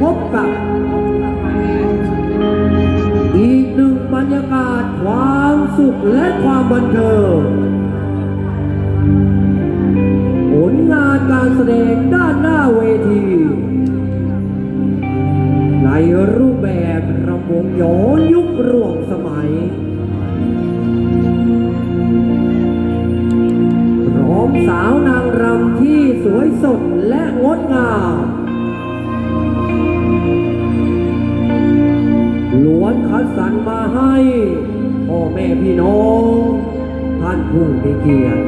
พบกับอีกหนึ่งบรรยากาศความสุขและความบันเทิงผลงานการแสดงด้านหน้าเวที ในรูปแบบรำวงย้อนยุคร่วงสมัย พร้อมสาวนางรำที่สวยสดและงดงาม คัดสรรมาให้พ่อแม่พี่น้อง ท่านผู้มีเกียรติ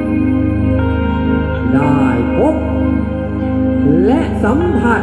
ได้พบ และสัมผัส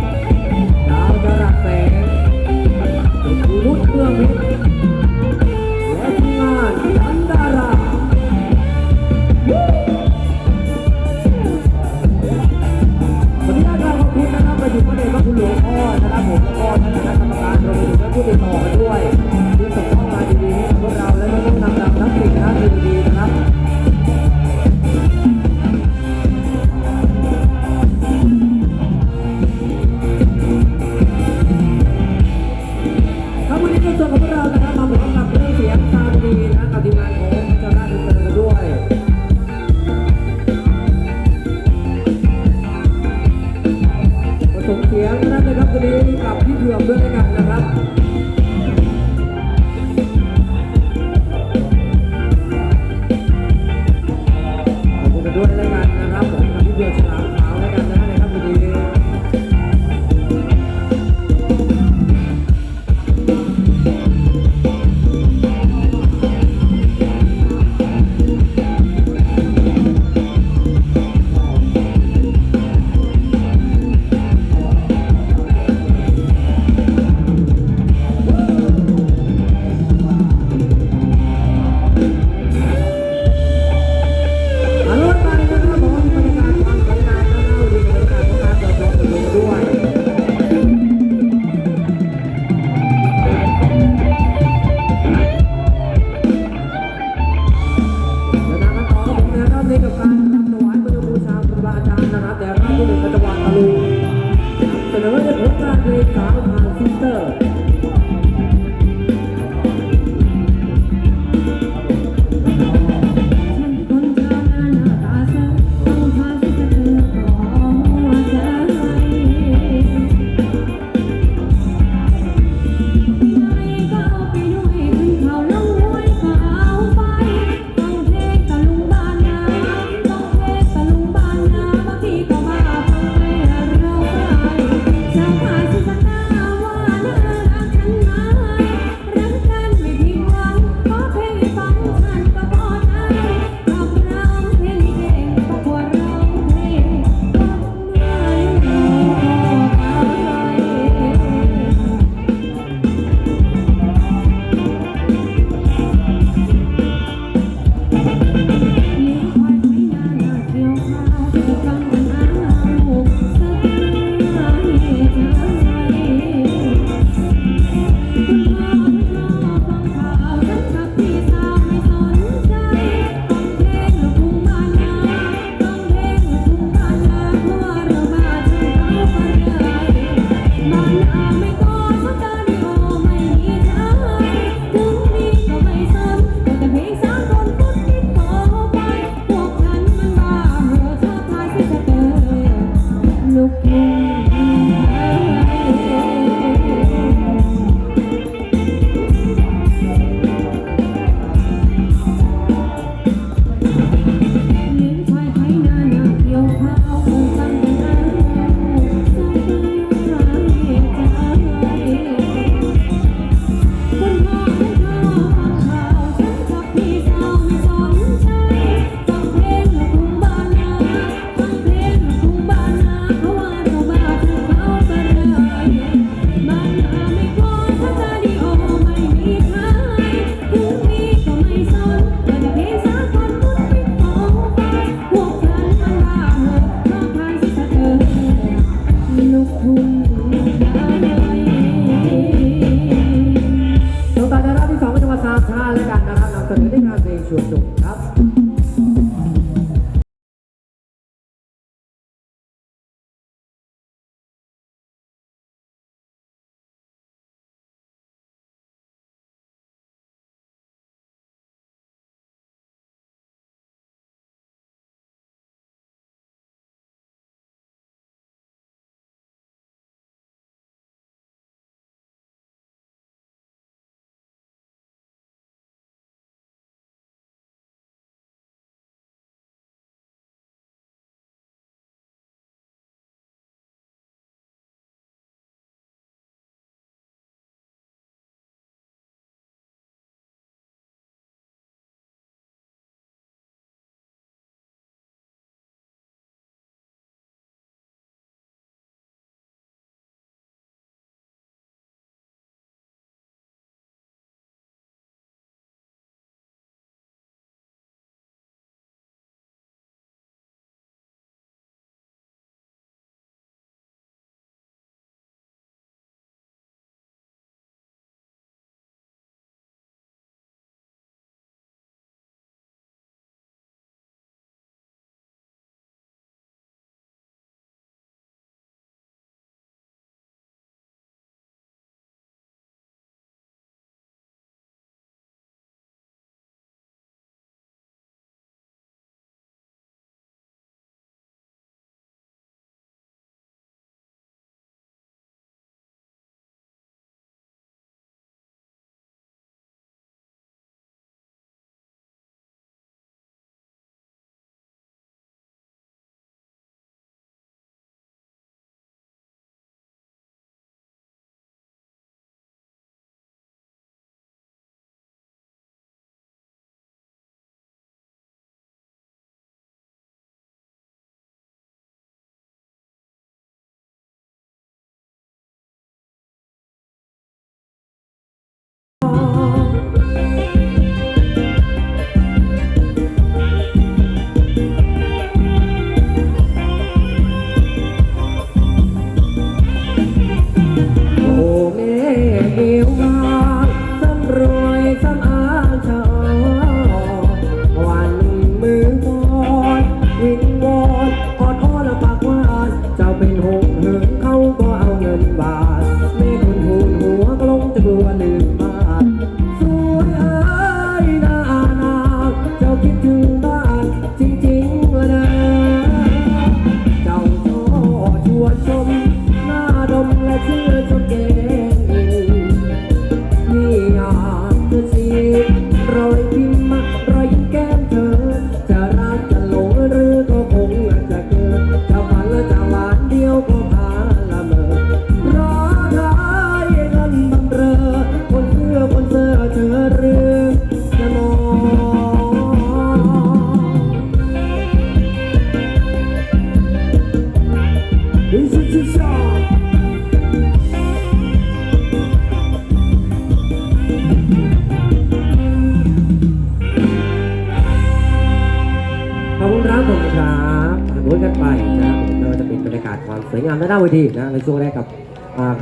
ามสวยงามด้านหน้าเวทีนะในช่วงแรกกับ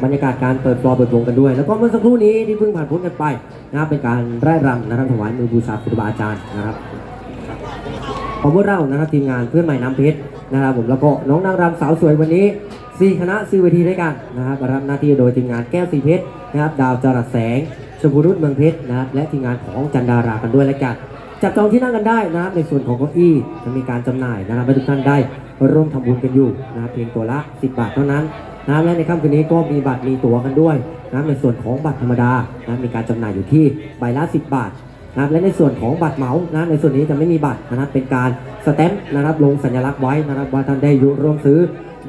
บรรยากาศการเปิดฟลอร์เปิดวงกันด้วย แล้วก็เมื่อสักครู่นี้ที่เพิ่งผ่านพ้นกันไปนะครับเป็นการไร่รำนะครับถวายมือบูชาครูบาอาจารย์นะครับของพวกเรานะครับทีมงานเพื่อนใหม่น้ำเพชรนะครับผมแล้วก็น้องนางรำสาวสวยวันนี้สี่คณะสี่เวทีด้วยกันนะครับรับหน้าที่โดยทีมงานแก้วสีเพชรนะครับดาวจรัสแสงชมพูรุตเมืองเพชรนะครับและทีมงานของจันดารากันด้วยแล้วกันจับจองที่นั่งกันได้นะครับในส่วนของเก้าอี้จะมีการจำหน่ายนะครับให้ทุกท่านได้ ร่วมทำบุญกันอยู่นะเพียงตัวละ 10 บาทเท่านั้นนะและในค่ำคืนนี้ก็มีบัตรมีตั๋วกันด้วยนะในส่วนของบัตรธรรมดานะมีการจำหน่ายอยู่ที่ใบละ 10 บาทนะและในส่วนของบัตรเหมานะในส่วนนี้จะไม่มีบัตรนะครับเป็นการสแตมป์นะครับลงสัญลักษณ์ไว้นะครับว่าท่านได้ยุร่วมซื้อ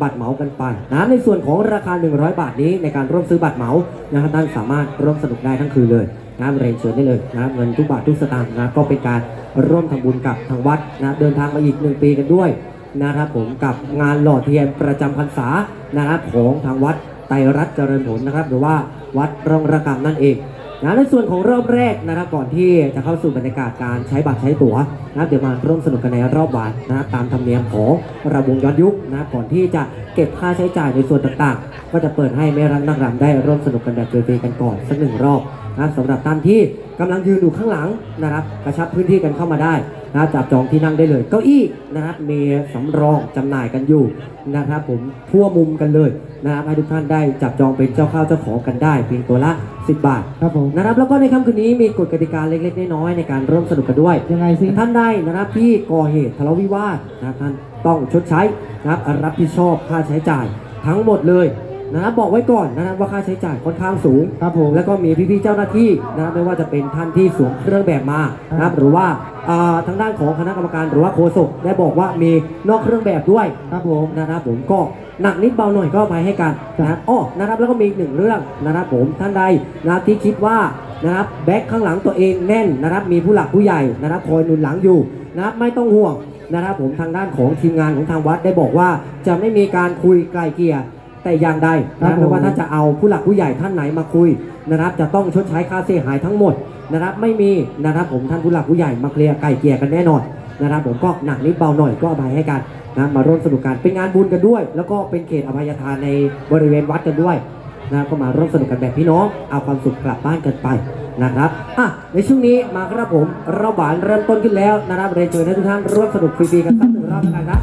บัตรเหมากันไปนะในส่วนของราคา 100 บาทนี้ในการร่วมซื้อบัตรเหมานะครับท่านสามารถร่วมสนุกได้ทั้งคืนเลยนะเรียนเชิญได้เลยนะเงินทุกบาททุกสตางค์นะก็เป็นการร่วมทำบุญกับทางวัดนะเดินทางมาอีกหนึ่งปีกันด้วย นะครับผมกับงานหล่อเทียนประจำพรรษานะครับของทางวัดไตรรัตน์เจริญผลนะครับ หรือว่าวัดร่องระกำนั่นเองนะในส่วนของรอบแรกนะครับก่อนที่จะเข้าสู่บรรยากาศการใช้บัตรใช้ตั๋วนะครับเดี๋ยวมาร่วมสนุกกันในรอบบ่ายนะครับตามธรรมเนียมของระวงย้อนยุคนะก่อนที่จะเก็บค่าใช้จ่ายในส่วนต่างๆ ก็จะเปิดให้แม่รักนักรำได้ร่วมสนุกกันแบบฟรีๆกันก่อนสักหนึ่งรอบนะสำหรับท่านที่กำลังยืนอยู่ข้างหลังนะครับกระชับพื้นที่กันเข้ามาได้ นะจับจองที่นั่งได้เลย เก้าอี้นะครับมีสำรองจำหน่ายกันอยู่นะครับผมทั่วมุมกันเลยนะครับให้ทุกท่านได้จับจองเป็นเจ้าข้าวเจ้าของกันได้เพียงตัวละ 10 บาทครับผมนะครับแล้วก็ในค่ำคืนนี้มีกฎกติกาเล็กๆน้อยๆในการร่วมสนุกกันด้วยยังไงสิท่านใดนะครับที่ก่อเหตุทะเลาะวิวาทนะครับท่านต้องชดใช้นะครับรับผิดชอบค่าใช้จ่ายทั้งหมดเลย นะครับบอกไว้ก่อนนะครับว่าค่าใช้จ่ายค่อนข้างสูงครับผมแล้วก็มีพี่ๆเจ้าหน้าที่นะครับไม่ว่าจะเป็นท่านที่สวมเครื่องแบบมานะครับหรือว่าอ่าทางด้านของคณะกรรมการหรือว่าโฆษกได้บอกว่ามีนอกเครื่องแบบด้วยครับผมนะครับผมก็หนักนิดเบาหน่อยก็อภัยให้กันนะครับอ้อนะครับแล้วก็มีอีกหนึ่งเรื่องนะครับผมท่านใดนะครับที่คิดว่านะครับแบ็คข้างหลังตัวเองแน่นนะครับมีผู้หลักผู้ใหญ่นะครับคอยหนุนหลังอยู่นะครับไม่ต้องห่วงนะครับผมทางด้านของทีมงานของทางวัดได้บอกว่าจะไม่มีการคุยไกลเกลี่ย แต่อย่างใดนะครับไม่ว่าถ้าจะเอาผู้หลักผู้ใหญ่ท่านไหนมาคุยนะครับจะต้องชดใช้ค่าเสียหายทั้งหมดนะครับไม่มีนะครับผมท่านผู้หลักผู้ใหญ่มาเคลียร์ไกลเกลี่ยกันแน่นอนนะครับผมก็หนักนิดเบาหน่อยก็อภัยให้กันนะมาร่วมสนุกกันเป็นงานบุญกันด้วย แล้วก็เป็นเขตอภัยทานในบริเวณวัดกันด้วยนะก็มาร่วมสนุกกันแบบพี่น้องเอาความสุขกลับบ้านกันไปนะครับอะในช่วงนี้มาครับผมเราบานเริ่มต้นขึ้นแล้วนะครับเรียนเชิญให้ทุกท่านร่วมสนุกฟรีๆกันสักหนึ่งรอบแล้วกันครั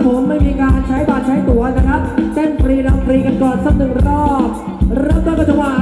ับมาครับผมไม่มีการใช้บัตรใช้ตั๋วนะครับเต้นฟรีรำฟรีกันก่อนสักหนึ่งรอบเริ่มต้นกันจังหวะ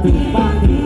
มอาทิตย์บ้างที่บ้าง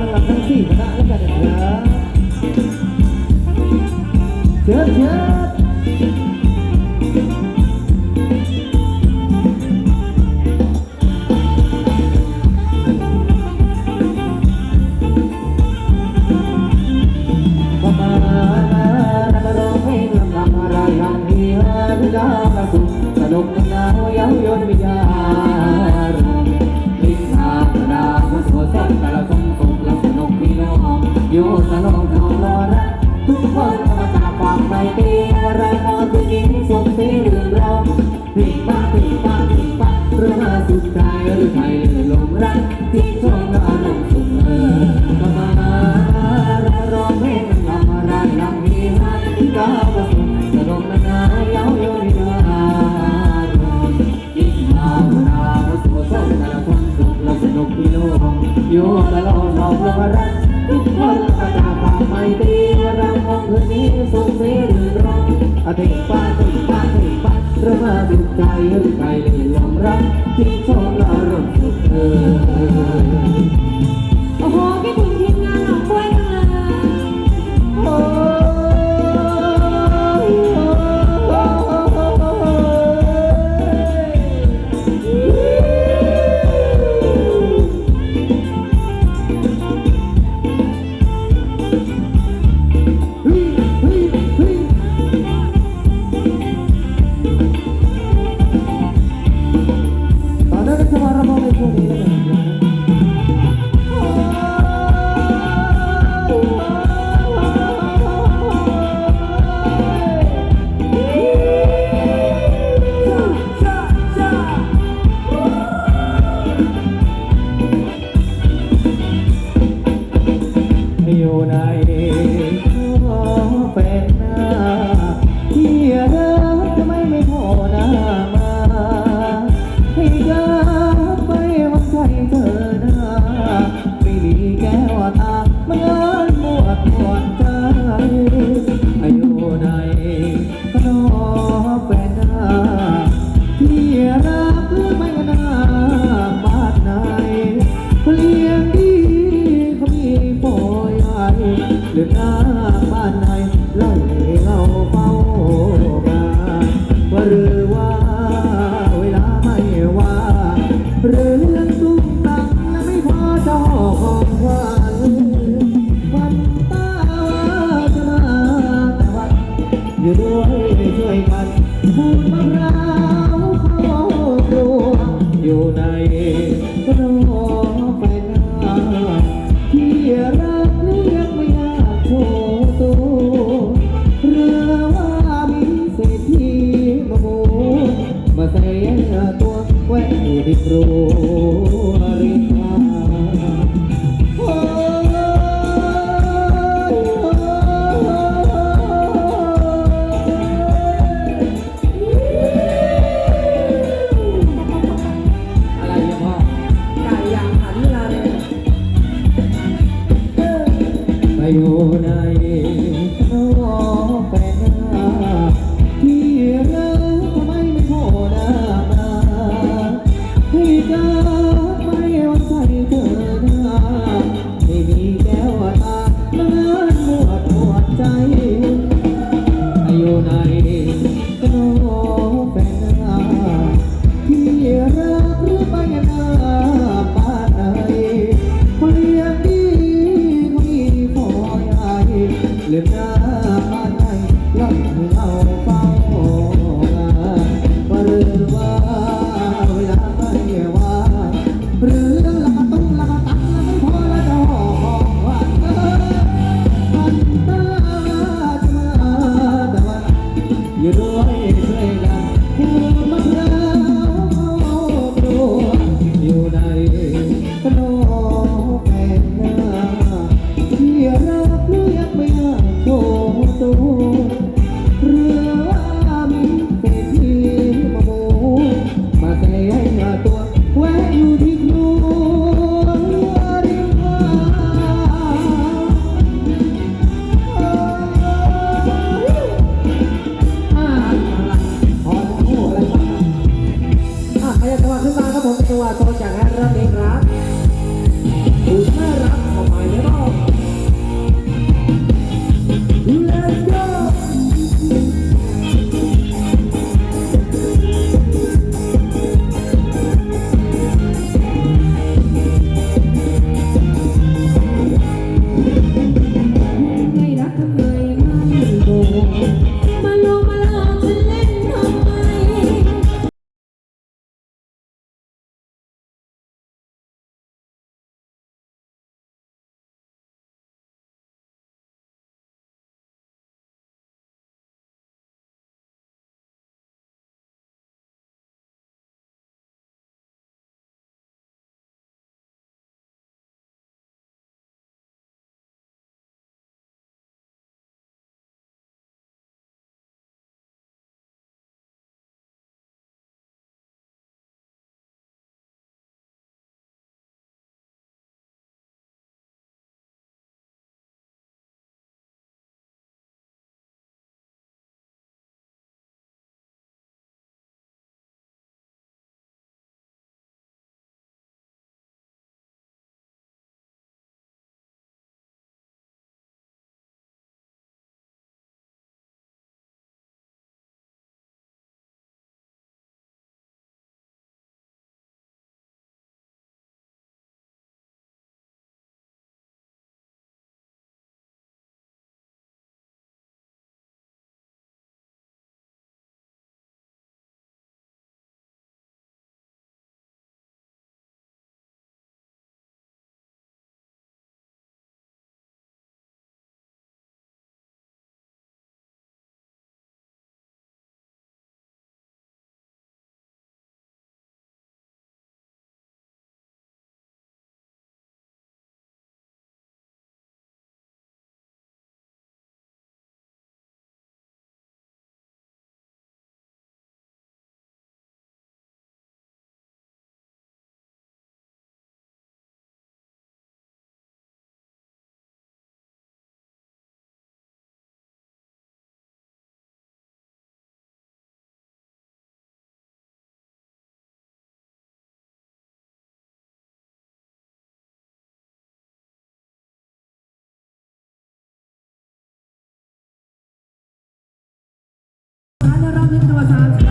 ของน้องๆนักรำทั้งสี่คณะแล้วกัน นี่ประวัติศาสตร์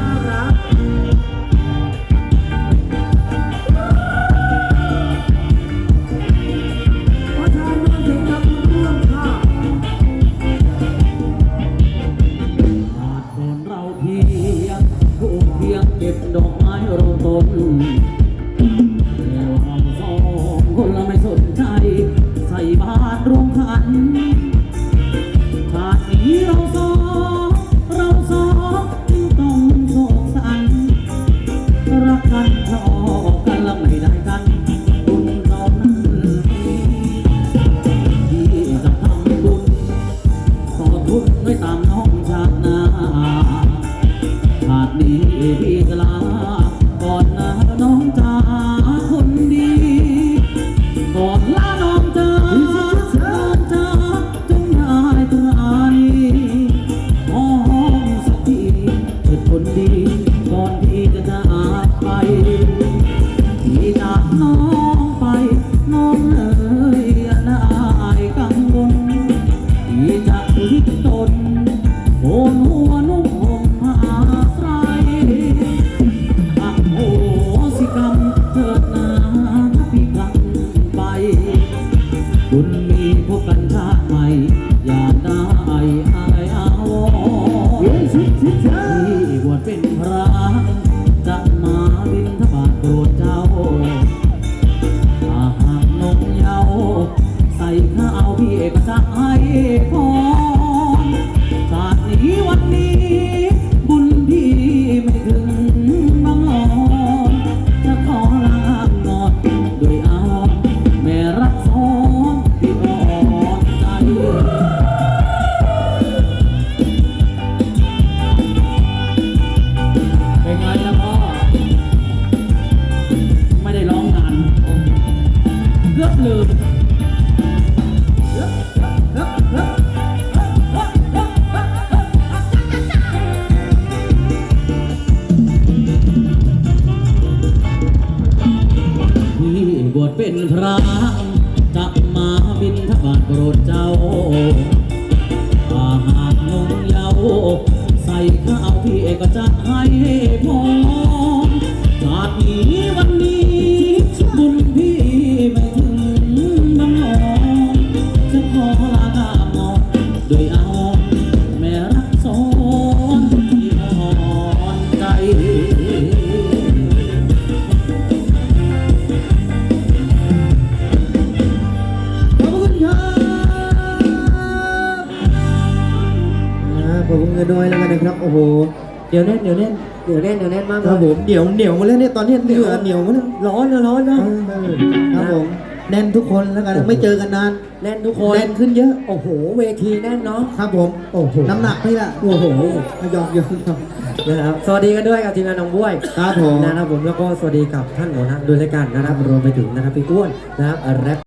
ดี๋ยวแน่นเดี๋ยวแน่นเดี๋ยวแน่นเดี๋ยวแน่นมากครับผมเดี๋ยวเหนียวมาแล้วเนี่ยตอนนี้เหนือเหนียวมาแล้วร้อนนะร้อนนะ เออครับผมแน่นทุกคนแล้วกันไม่เจอกันนานแน่นทุกคนแน่นขึ้นเยอะโอ้โห เวทีแน่นเนาะครับผมโอ้โหน้ำหนักนี่แหละโอ้โหหยอกหยอกหยอกนะครับสวัสดีกันด้วยกับทีมงานน้องบ้วยครับผม นะครับผมแล้วก็สวัสดีกับท่านหัวหน้าด้วยรายการนะครับรวมไปถึงนะครับพี่ก้วนนะครับแรป